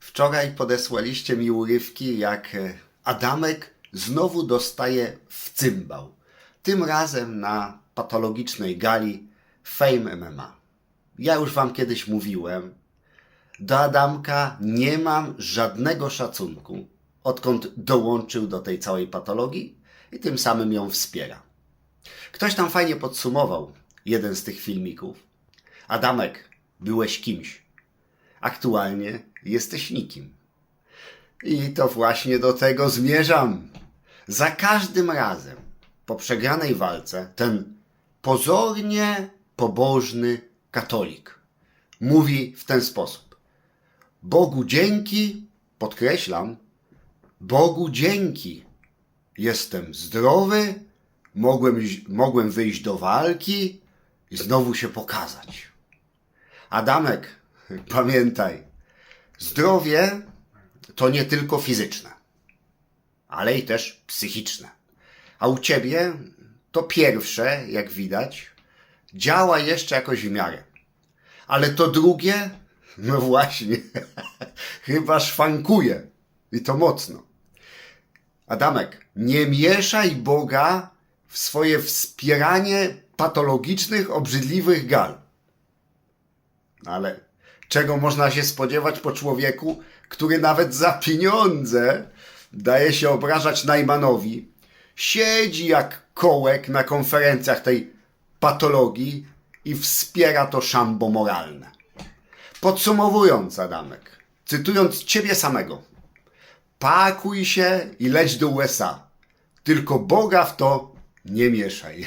Wczoraj podesłaliście mi urywki, jak e, Adamek znowu dostaje w cymbał. Tym razem na patologicznej gali Fame MMA. Ja już wam kiedyś mówiłem, do Adamka nie mam żadnego szacunku, odkąd dołączył do tej całej patologii i tym samym ją wspiera. Ktoś tam fajnie podsumował jeden z tych filmików. Adamek, byłeś kimś. Aktualnie jesteś nikim. I to właśnie do tego zmierzam. Za każdym razem po przegranej walce ten pozornie pobożny katolik mówi w ten sposób: Bogu dzięki, podkreślam, Bogu dzięki. Jestem zdrowy, mogłem, mogłem wyjść do walki i znowu się pokazać. Adamek, pamiętaj, zdrowie to nie tylko fizyczne, ale i też psychiczne. A u ciebie to pierwsze, jak widać, działa jeszcze jakoś w miarę. Ale to drugie, no właśnie, chyba szwankuje. I to mocno. Adamek, nie mieszaj Boga w swoje wspieranie patologicznych, obrzydliwych gal. Ale czego można się spodziewać po człowieku, który nawet za pieniądze daje się obrażać Najmanowi, siedzi jak kołek na konferencjach tej patologii i wspiera to szambo moralne. Podsumowując, Adamek, cytując ciebie samego, pakuj się i leć do USA. Tylko Boga w to nie mieszaj.